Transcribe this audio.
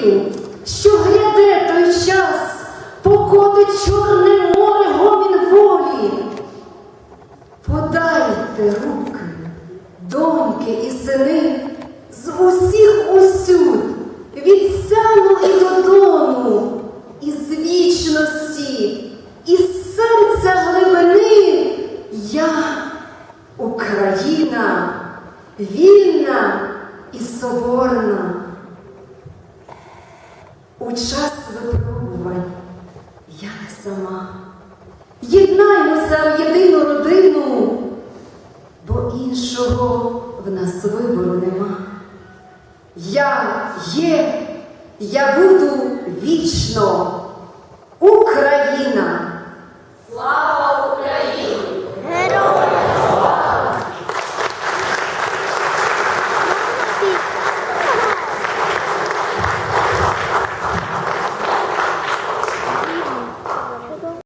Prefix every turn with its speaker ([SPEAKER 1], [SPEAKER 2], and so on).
[SPEAKER 1] вірю, що гряде той час, покотить чорне море гомін волі. Подайте руки, доньки і сини, з усіх усюд, від сяну і додому, із вічності, із серця глибини я, Україна, вільна і соборна. У час випробувань я не сама. Єднаймося в єдину родину, бо іншого в нас вибору нема. Я є, я буду вічно Україна.